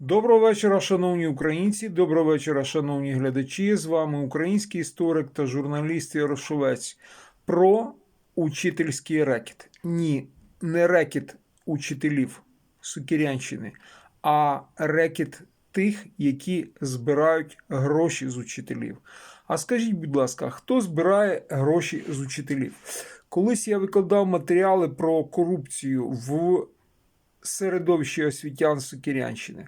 Доброго вечора, шановні українці. Доброго вечора, шановні глядачі. З вами український історик та журналіст Ярошовець про учительський рекет. Ні, не рекет учителів Сукірянщини, а рекет тих, які збирають гроші з учителів. А скажіть, будь ласка, хто збирає гроші з учителів? Колись я викладав матеріали про корупцію в середовищі освітян Сокирянщини.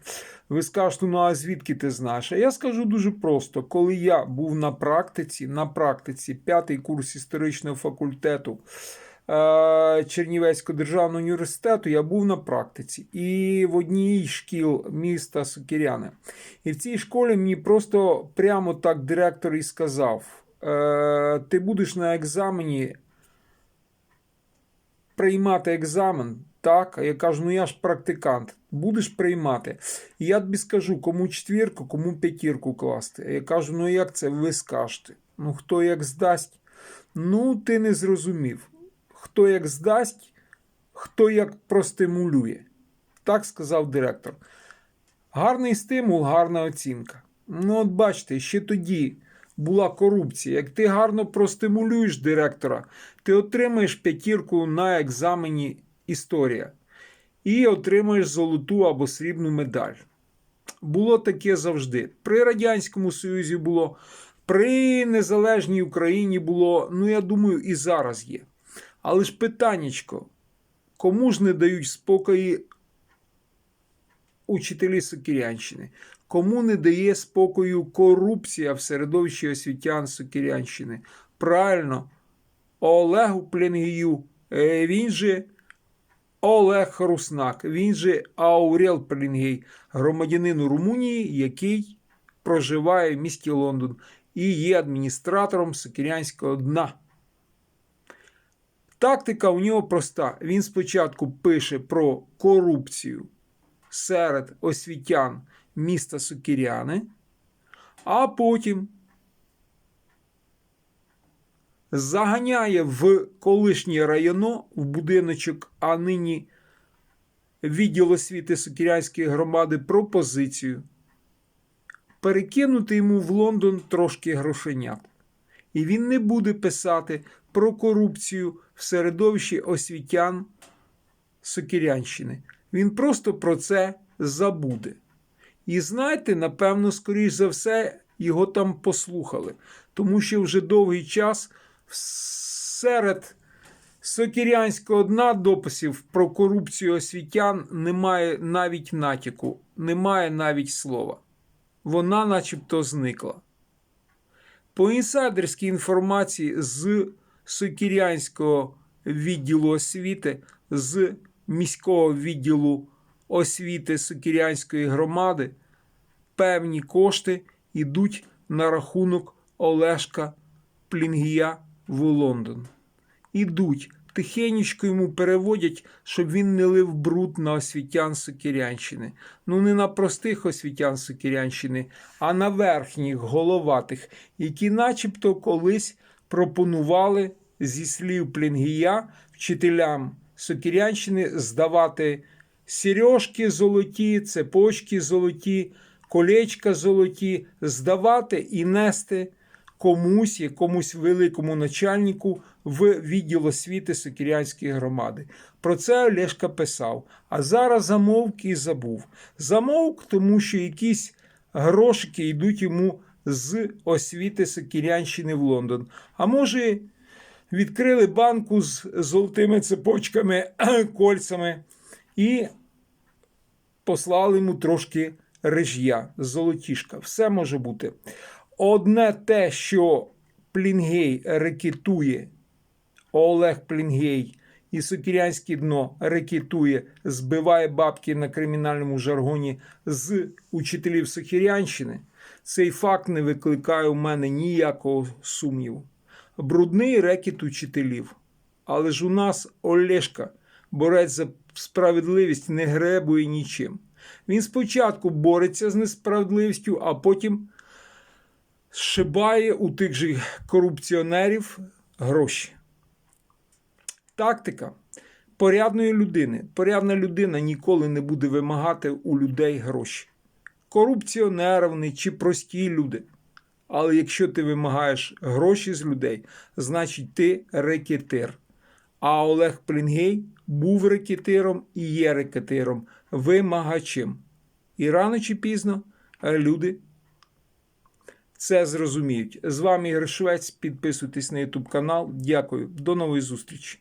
Ви скажете, ну а звідки ти знаєш? А я скажу дуже просто: коли я був на практиці, на практиці, п'ятий курс історичного факультету е, Чернівецького державного університету, я був на практиці. І в одній шкіл міста Сокиряни. І в цій школі мені просто прямо так директор і сказав: е, ти будеш на екзамені приймати екзамен. Так, я кажу, ну я ж практикант, будеш приймати. І я тобі скажу, кому четвірку, кому п'ятірку класти. Я кажу, ну як це ви скажете? Ну хто як здасть? Ну, ти не зрозумів. Хто як здасть, хто як простимулює. Так сказав директор. Гарний стимул, гарна оцінка. Ну, от бачите, ще тоді була корупція. Як ти гарно простимулюєш директора, ти отримаєш п'ятірку на екзамені історія і отримаєш золоту або срібну медаль. Було таке завжди. При Радянському Союзі було, при Незалежній Україні було, ну я думаю, і зараз є. Але ж питаннячко, кому ж не дають спокої учителі Сокирянщини? Кому не дає спокою корупція в середовищі освітян Сокирянщини? Правильно, Олегу Пленгію, е, він же Олег Руснак, він же Аурел Пленгій, громадянин Румунії, який проживає в місті Лондон і є адміністратором Сокирянського дна. Тактика у нього проста. Він спочатку пише про корупцію серед освітян міста Сокиряни, а потім заганяє в колишнє районо в будиночок, а нині відділ освіти Сокирянської громади пропозицію перекинути йому в Лондон трошки грошенят. І він не буде писати про корупцію в середовищі освітян Сокирянщини. Він просто про це забуде. І знаєте, напевно, скоріш за все, його там послухали, тому що вже довгий час серед сокірянського дна дописів про корупцію освітян немає навіть натяку, немає навіть слова. Вона начебто зникла. По інсайдерській інформації з Сокірянського відділу освіти, з міського відділу освіти Сокірянської громади, певні кошти йдуть на рахунок Олешка Плінгія в Лондон. Ідуть, тихенечко йому переводять, щоб він не лив бруд на освітян Сокирянщини. Ну, не на простих освітян Сокирянщини, а на верхніх головатих, які начебто колись пропонували зі слів Плінгія вчителям Сокирянщини здавати сережки золоті, цепочки золоті, колечка золоті, здавати і нести комусь, якомусь великому начальнику в відділ освіти Сокирянської громади. Про це Олешка писав. А зараз замовк і забув. Замовк, тому що якісь грошики йдуть йому з освіти Сокирянщини в Лондон. А може, відкрили банку з золотими цепочками, кольцями і послали йому трошки реж'я, золотішка. Все може бути. Одне те, що Плінгей рекетує, Олег Плінгей і Сокірянське дно рекетує, збиває бабки на кримінальному жаргоні з учителів Сокірянщини, цей факт не викликає у мене ніякого сумніву. Брудний рекет учителів. Але ж у нас Олешка, борець за справедливість, не гребує нічим. Він спочатку бореться з несправедливістю, а потім зшибає у тих же корупціонерів гроші. Тактика порядної людини. Порядна людина ніколи не буде вимагати у людей гроші. корупціонери вони чи прості люди. Але якщо ти вимагаєш гроші з людей, значить ти рекетир. А Олег Плінгей був рекетиром і є рекетиром, вимагачем. І рано чи пізно люди це зрозуміють. З вами Ігор Швець. Підписуйтесь на YouTube канал. Дякую. До нової зустрічі.